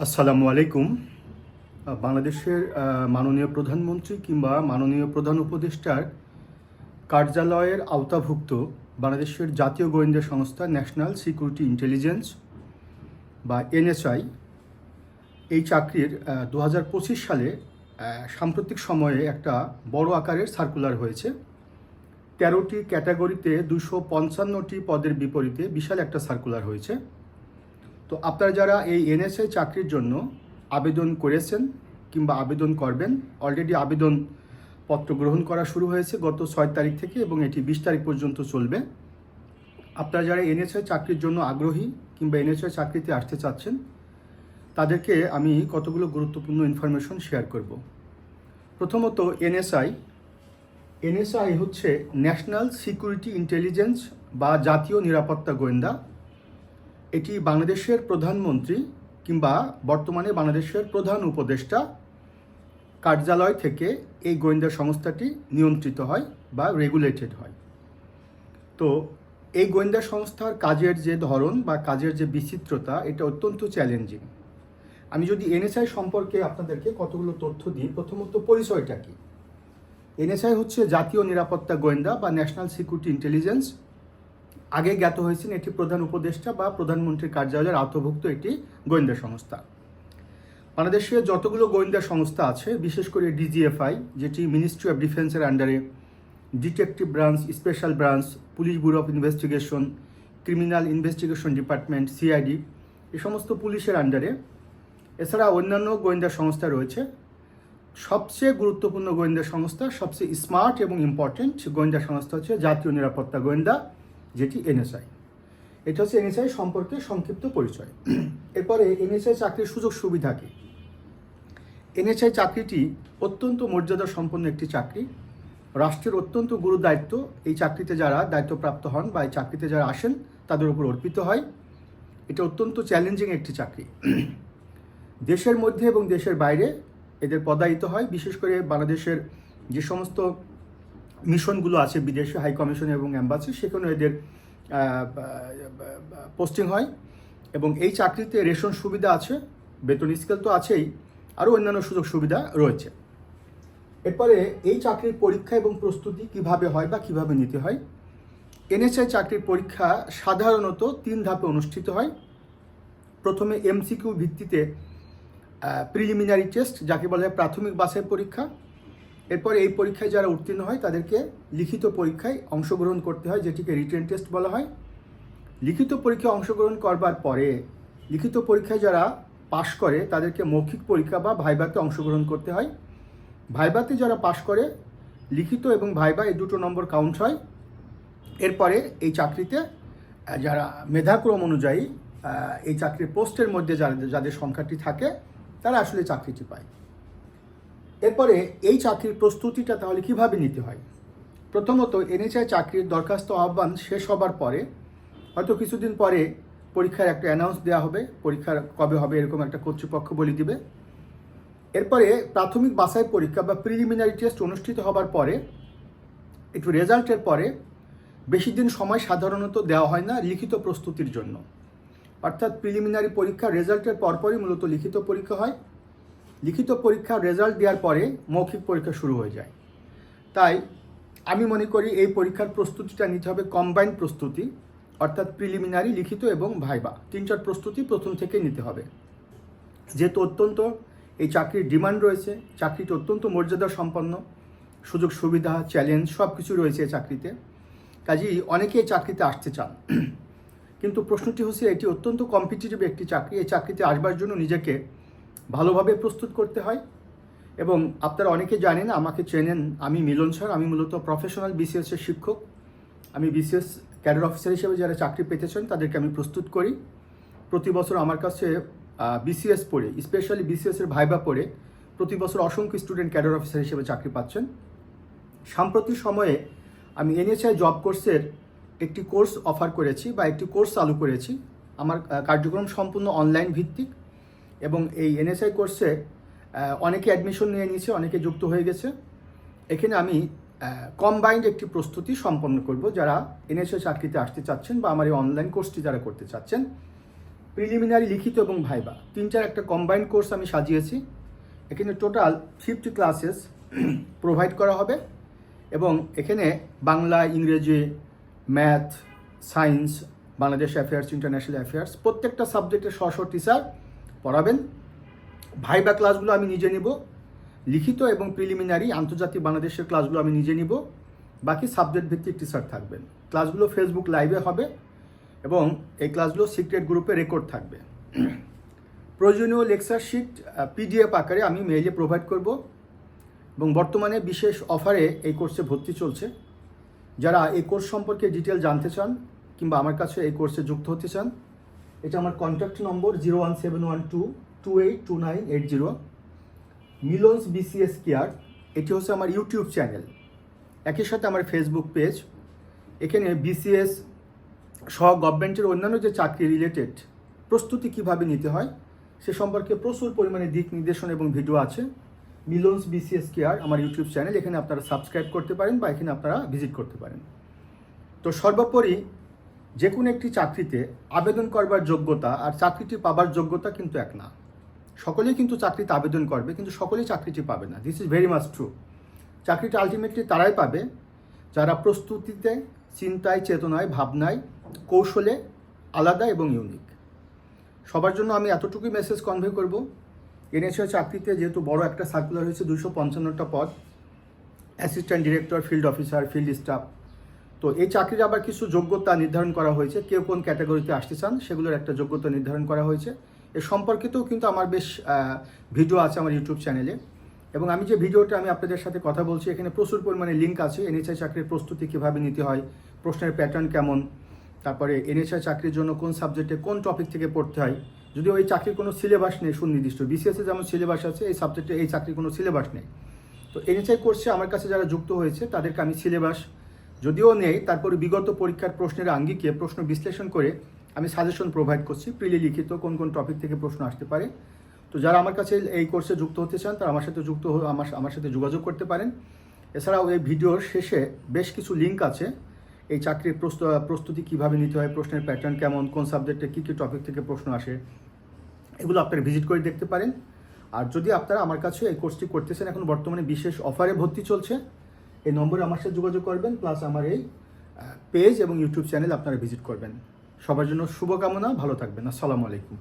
আসসালামু আলাইকুম। বাংলাদেশের মাননীয় প্রধানমন্ত্রী কিংবা মাননীয় প্রধান উপদেষ্টার কার্যালয়ের আওতাভুক্ত বাংলাদেশের জাতীয় গোয়েন্দা সংস্থা ন্যাশনাল সিকিউরিটি ইন্টেলিজেন্স বা এনএসআই এই চাকরির দু হাজার পঁচিশ সালে সাম্প্রতিক সময়ে একটা বড় আকারের সার্কুলার হয়েছে। তেরোটি ক্যাটাগরিতে দুশো পঞ্চান্নটি পদের বিপরীতে বিশাল একটা সার্কুলার হয়েছে। তো আপনারা যারা এই এনএসআই চাকরির জন্য আবেদন করেছেন কিংবা আবেদন করবেন অলরেডি আবেদন পত্র গ্রহণ করা শুরু হয়েছে গত ছয় তারিখ থেকে এবং এটি বিশ তারিখ পর্যন্ত চলবে। আপনারা যারা এনএসআই চাকরির জন্য আগ্রহী কিংবা এনএসআই চাকরিতে আসতে চাচ্ছেন, তাদেরকে আমি কতগুলো গুরুত্বপূর্ণ ইনফরমেশন শেয়ার করব। প্রথমত এনএসআই। এনএসআই হচ্ছে ন্যাশনাল সিকিউরিটি ইন্টেলিজেন্স বা জাতীয় নিরাপত্তা গোয়েন্দা। এটি বাংলাদেশের প্রধানমন্ত্রী কিংবা বর্তমানে বাংলাদেশের প্রধান উপদেষ্টা কার্যালয় থেকে এই গোয়েন্দা সংস্থাটি নিয়ন্ত্রিত হয় বা রেগুলেটেড হয়। তো এই গোয়েন্দা সংস্থার কাজের যে ধরন বা কাজের যে বিচিত্রতা, এটা অত্যন্ত চ্যালেঞ্জিং আমি যদি এনএসআই সম্পর্কে আপনাদেরকে কতগুলো তথ্য দিই, প্রথমত পরিচয়টা কি? এনএসআই হচ্ছে জাতীয় নিরাপত্তা গোয়েন্দা বা ন্যাশনাল সিকিউরিটি ইন্টেলিজেন্স আগে জ্ঞাত হয়েছেন এটি প্রধান উপদেষ্টা বা প্রধানমন্ত্রীর কার্যালয়ের আওতাভুক্ত একটি গোয়েন্দা সংস্থা। বাংলাদেশে যতগুলো গোয়েন্দা সংস্থা আছে, বিশেষ করে ডিজিএফআই, যেটি মিনিস্ট্রি অফ ডিফেন্সের আন্ডারে detective branch special branch police bureau of investigation criminal investigation department CID এ সমস্ত পুলিশের আন্ডারে এছাড়া অন্যান্য গোয়েন্দা সংস্থা রয়েছে। সবচেয়ে গুরুত্বপূর্ণ গোয়েন্দা সংস্থা, সবচেয়ে স্মার্ট এবং ইম্পর্টেন্ট গোয়েন্দা সংস্থা হচ্ছে জাতীয় নিরাপত্তা গোয়েন্দা। যেটি এনএসআই। এটা হচ্ছে এনএসআই সম্পর্কে সংক্ষিপ্ত পরিচয়। এরপরে এনএসআই চাকরির সুযোগ সুবিধা কি? এনএসআই চাকরিটি অত্যন্ত মর্যাদা সম্পন্ন একটি চাকরি। রাষ্ট্রের অত্যন্ত গুরু দায়িত্ব এই চাকরিতে যারা দায়িত্বপ্রাপ্ত হন বা এই চাকরিতে যারা আসেন, তাদের উপর অর্পিত হয়। এটা অত্যন্ত চ্যালেঞ্জিং একটি চাকরি। দেশের মধ্যে এবং দেশের বাইরে এদের পদায়িত হয়। বিশেষ করে বাংলাদেশের যে সমস্ত মিশনগুলো আছে, বিদেশে হাই কমিশন এবং অ্যাম্বাসি সেখানে এদের পোস্টিং হয়। এবং এই চাকরিতে রেশন সুবিধা আছে, বেতন স্কেল তো আছেই, আরও অন্যান্য সুযোগ সুবিধা রয়েছে। এরপরে এই চাকরির পরীক্ষা এবং প্রস্তুতি কীভাবে হয় বা কীভাবে নিতে হয়? এনএসআই চাকরির পরীক্ষা সাধারণত তিন ধাপে অনুষ্ঠিত হয়। প্রথমে এমসিকিউ ভিত্তিতে প্রিলিমিনারি টেস্ট যাকে বলা হয় প্রাথমিক বাছাই পরীক্ষা। এরপর এই পরীক্ষায় যারা উত্তীর্ণ হয়, তাদেরকে লিখিত পরীক্ষায় অংশগ্রহণ করতে হয়, যেটিকে রিটেন টেস্ট বলা হয়। লিখিত পরীক্ষায় অংশগ্রহণ করবার পরে, লিখিত পরীক্ষায় যারা পাশ করে, তাদেরকে মৌখিক পরীক্ষা বা ভাইবাতে অংশগ্রহণ করতে হয়। ভাইবাতে যারা পাশ করে, লিখিত এবং ভাইবা এই দুটো নম্বর কাউন্ট হয়। এরপরে এই চাকরিতে যারা মেধাক্রম অনুযায়ী এই চাকরির পোস্টের মধ্যে যাদের যাদের সংখ্যাটি থাকে, তারা আসলে চাকরিটি পায়। এরপরে এই চাকরির প্রস্তুতিটা তাহলে কীভাবে নিতে হয়? প্রথমত এনএচআই চাকরির দরখাস্ত আহ্বান শেষ হবার পরে, হয়তো কিছুদিন পরে পরীক্ষার একটা অ্যানাউন্স দেওয়া হবে, পরীক্ষার কবে হবে এরকম একটা কর্তৃপক্ষ বলে দিবে। এরপরে প্রাথমিক বাছাই পরীক্ষা বা প্রিলিমিনারি টেস্ট অনুষ্ঠিত হবার পরে, একটু রেজাল্টের পরে বেশি দিন সময় সাধারণত দেওয়া হয় না লিখিত প্রস্তুতির জন্য। অর্থাৎ প্রিলিমিনারি পরীক্ষা রেজাল্টের পরপরই মূলত লিখিত পরীক্ষা হয়। লিখিত পরীক্ষার রেজাল্ট দেওয়ার পরে মৌখিক পরীক্ষা শুরু হয়ে যায়। তাই আমি মনে করি এই পরীক্ষার প্রস্তুতিটা নিতে হবে কম্বাইন্ড প্রস্তুতি, অর্থাৎ প্রিলিমিনারি লিখিত এবং ভাইবা। তিন চার প্রস্তুতি প্রথম থেকে নিতে হবে। যেহেতু অত্যন্ত এই চাকরির ডিমান্ড রয়েছে চাকরিটি অত্যন্ত মর্যাদা সম্পন্ন, সুযোগ সুবিধা চ্যালেঞ্জ সব কিছু রয়েছে চাকরিতে। কাজেই অনেকে এই চাকরিতে আসতে চান। কিন্তু প্রশ্নটি হচ্ছে, এটি অত্যন্ত কম্পিটিটিভ একটি চাকরি, এই চাকরিতে আসবার জন্য নিজেকে ভালোভাবে প্রস্তুত করতে হয়। এবং আপনারা অনেকে জানেন, আমাকে চেনেন, আমি মিলন স্যার, আমি মূলত প্রফেশনাল বিসিএসের শিক্ষক। আমি বিসিএস ক্যাডার অফিসার হিসেবে যারা চাকরি পেতে চান তাদেরকে আমি প্রস্তুত করি। প্রতি বছর আমার কাছে বিসিএস পড়ে স্পেশালি বিসিএসের ভাইবা পড়ে, প্রতি বছর অসংখ্য স্টুডেন্ট ক্যাডার অফিসার হিসেবে চাকরি পাচ্ছেন। সাম্প্রতিক সময়ে আমি এনএসআই জব কোর্সের একটি কোর্স অফার করেছি বা একটি কোর্স চালু করেছি। আমার কার্যক্রম সম্পূর্ণ অনলাইন ভিত্তিক। এবং এই এনএসআই কোর্সে অনেকে অ্যাডমিশন নিয়ে নিয়েছে, অনেকে যুক্ত হয়ে গেছে। এখানে আমি কম্বাইন্ড একটি প্রস্তুতি সম্পন্ন করব যারা এনএসআই চাকরিতে আসতে চাচ্ছেন বা আমার এই অনলাইন কোর্সটি যারা করতে চাচ্ছেন। প্রিলিমিনারি লিখিত এবং ভাইবা। তিন, চার একটা কম্বাইন্ড কোর্স আমি সাজিয়েছি। এখানে টোটাল ফিফটি ক্লাসেস প্রোভাইড করা হবে এবং এখানে বাংলা, ইংরেজি math science Bangladesh affairs international affairs প্রত্যেকটা সাবজেক্টের স্ব স্ব টিচার পড়াবেন। ভাইবা ক্লাসগুলো আমি নিজে নিব। লিখিত এবং প্রিলিমিনারি আন্তর্জাতিক বাংলাদেশের ক্লাসগুলো আমি নিজে নিব। বাকি সাবজেক্ট ভিত্তিক টিচার থাকবেন। ক্লাসগুলো ফেসবুক লাইভে হবে এবং এই ক্লাসগুলো সিক্রেট গ্রুপে রেকর্ড থাকবে। প্রয়োজনীয় লেকচার শিট পিডিএফ আকারে আমি মেইলে প্রোভাইড করব এবং বর্তমানে বিশেষ অফারে এই কোর্সে ভর্তি চলছে। যারা এই কোর্স সম্পর্কে ডিটেল জানতে চান কিংবা আমার কাছে এই কোর্সে যুক্ত হতে চান এটা আমার contact number zero one seven one two two eight two nine eight zero Milons BCS care, এটি হচ্ছে আমার ইউটিউব চ্যানেল। একই সাথে আমার ফেসবুক পেজ এখানে বিসিএস সহ গভর্নমেন্টের অন্যান্য যে চাকরি রিলেটেড প্রস্তুতি কীভাবে নিতে হয়, সে সম্পর্কে প্রচুর পরিমাণে দিক নির্দেশনা এবং ভিডিও আছে। মিলন্স বিসিএস কেয়ার, আমার ইউটিউব চ্যানেল, এখানে আপনারা সাবস্ক্রাইব করতে পারেন বা এখানে আপনারা ভিজিট করতে পারেন। তো সর্বোপরি যে কোনো একটি চাকরিতে আবেদন করবার যোগ্যতা আর চাকরিটি পাবার যোগ্যতা কিন্তু এক না। সকলেই কিন্তু চাকরিতে আবেদন করবে, কিন্তু সকলেই চাকরিটি পাবে না। This is very much true চাকরিটা আলটিমেটলি তারাই পাবে, যারা প্রস্তুতিতে, চিন্তায়, চেতনায়, ভাবনায়, কৌশলে আলাদা এবং ইউনিক সবার জন্য আমি এতটুকুই মেসেজ কনভে করব। এনএসএ চাকরিতে যেহেতু বড় একটা সার্কুলার হয়েছে দুশো পঞ্চান্নটা পদ। Assistant director field officer field staff তো এই চাকরির আবার কিছু যোগ্যতা নির্ধারণ করা হয়েছে। কেউ কোন ক্যাটাগরিতে আসতে চান, সেগুলোর একটা যোগ্যতা নির্ধারণ করা হয়েছে। এ সম্পর্কিতও কিন্তু আমার বেশ ভিডিও আছে আমার ইউটিউব চ্যানেলে। এবং আমি যে ভিডিওটা আমি আপনাদের সাথে কথা বলছি, এখানে প্রচুর পরিমাণে লিঙ্ক আছে। এনএচআই চাকরির প্রস্তুতি কীভাবে নিতে হয়, প্রশ্নের প্যাটার্ন কেমন, তারপরে এনএচআই চাকরির জন্য কোন সাবজেক্টে কোন টপিক থেকে পড়তে হয়। যদি ওই চাকরির কোনো সিলেবাস নেই সুনির্দিষ্ট। বিসিএসে যেমন সিলেবাস আছে, এই সাবজেক্টে এই চাকরির কোনো সিলেবাস নেই। তো এনএচআই কোর্সে আমার কাছে যারা যুক্ত হয়েছে, তাদেরকে আমি সিলেবাস যদিও নেই, তারপরে বিগত পরীক্ষার প্রশ্নের আঙ্গিকে প্রশ্ন বিশ্লেষণ করে আমি সাজেশন প্রোভাইড করছি প্রিলি লিখিত কোন কোন টপিক থেকে প্রশ্ন আসতে পারে। তো যারা আমার কাছে এই কোর্সে যুক্ত হতে চান, তারা আমার সাথে যুক্ত আমার আমার সাথে যোগাযোগ করতে পারেন। এছাড়াও এই ভিডিওর শেষে বেশ কিছু লিঙ্ক আছে। এই চাকরির প্রস্তুতি কীভাবে নিতে হয়, প্রশ্নের প্যাটার্ন কেমন, কোন সাবজেক্টে কী কী টপিক থেকে প্রশ্ন আসে, এগুলো আপনারা ভিজিট করে দেখতে পারেন। আর যদি আপনারা আমার কাছে এই কোর্সটি করতেছেন এখন বর্তমানে বিশেষ অফারে ভর্তি চলছে। এই নম্বরে আমার সাথে যোগাযোগ করবেন প্লাস আমার এই পেজ এবং ইউটিউব চ্যানেল আপনারা ভিজিট করবেন। সবার জন্য শুভকামনা, ভালো থাকবেন। আসসালামু আলাইকুম।